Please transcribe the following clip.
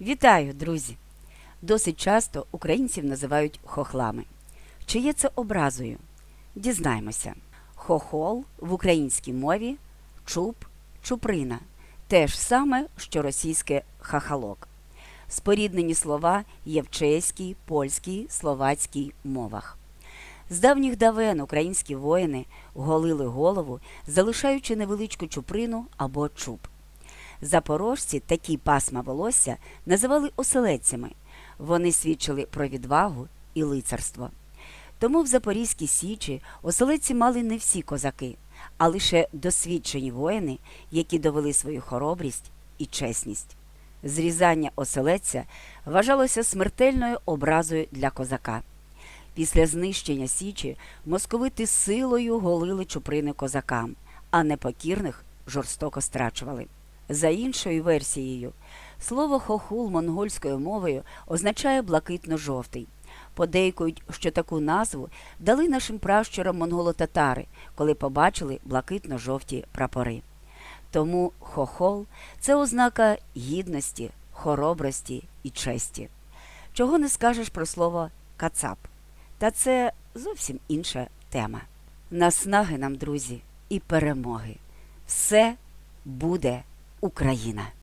Вітаю, друзі! Досить часто українців називають хохлами. Чи є це образою? Дізнаємося. Хохол в українській мові чуб, чуприна. Те ж саме, що російське хахалок. Споріднені слова є в чеській, польській, словацькій мовах. З давніх давен українські воїни голили голову, залишаючи невеличку чуприну або чуб. Запорожці такі пасма волосся називали оселедцями. Вони свідчили про відвагу і лицарство. Тому в Запорізькій Січі оселедці мали не всі козаки, а лише досвідчені воїни, які довели свою хоробрість і чесність. Зрізання оселедця вважалося смертельною образою для козака. Після знищення Січі московити силою голили чуприни козакам, а непокірних жорстоко страчували. За іншою версією, слово хохул монгольською мовою означає блакитно-жовтий. Подейкують, що таку назву дали нашим пращурам монголо-татари, коли побачили блакитно-жовті прапори. Тому хохол це ознака гідності, хоробрості і честі. Чого не скажеш про слово кацап. Та це зовсім інша тема. Наснаги нам, друзі, і перемоги. Все буде Україна!